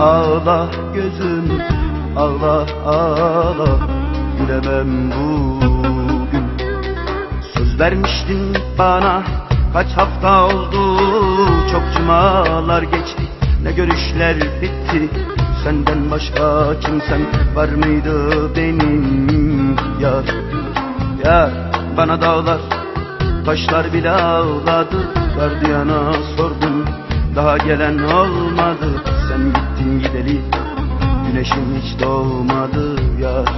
Ağla gözüm ağla ağla. Gülemem bugün. Söz vermiştin bana kaç hafta oldu? Çok cumalar geçti ne görüşler bitti? Senden başka kimsem var mıydı benim? Yar Yar bana dağlar taşlar bile ağladı. Gardiyana sordum daha gelen olmadı gittin gideli güneşim hiç doğmadı yar.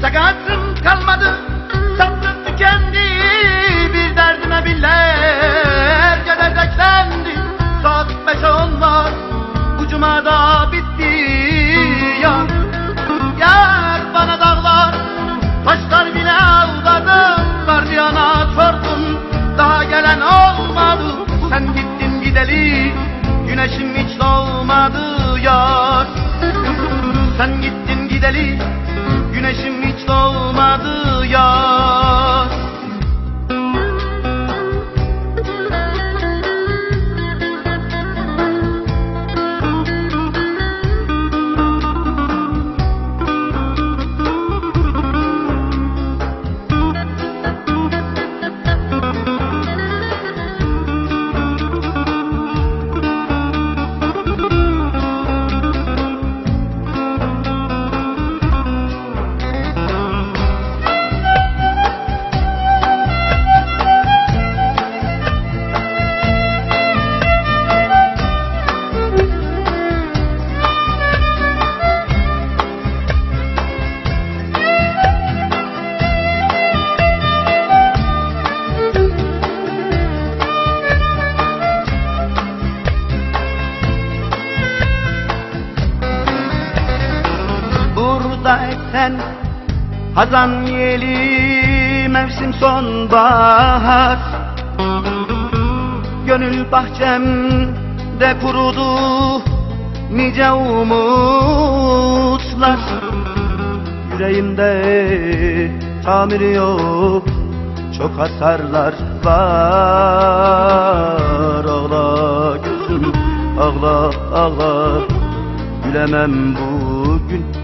Sakatım kalmadı Sabrım tükendi Bir derdime binlerce dert eklendi Saat beş olmaz Ucuma da bitti Güneşim hiç doğmadı yar. Sen gittin gideli Güneşim hiç doğmadı yar Esen Hazan yeli mevsim sonbahar. Gönül bahçemde kurudu nice umutlar. Yüreğimde tamiri yok çok hasarlar var. Ağla gözüm ağla ağla gülemem bugün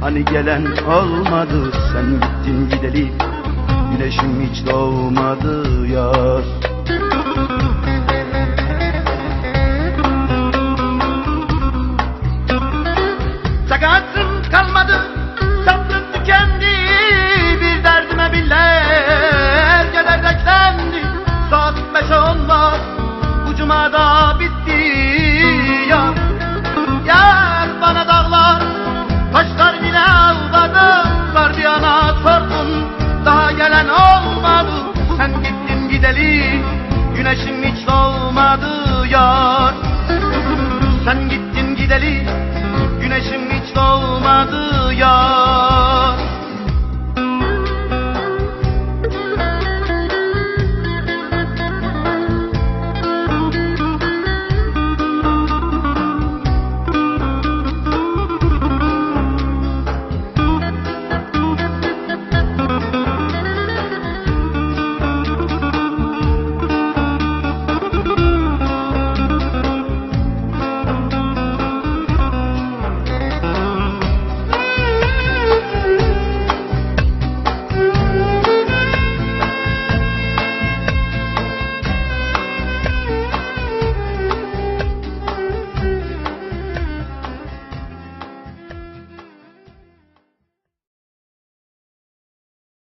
Hani gelen olmadı sen gittin gideli. Güneşim hiç doğmadı yar Takatım kalmadı deli Güneşim hiç doğmadı yar. Sen gittin gideli Güneşim hiç doğmadı yar.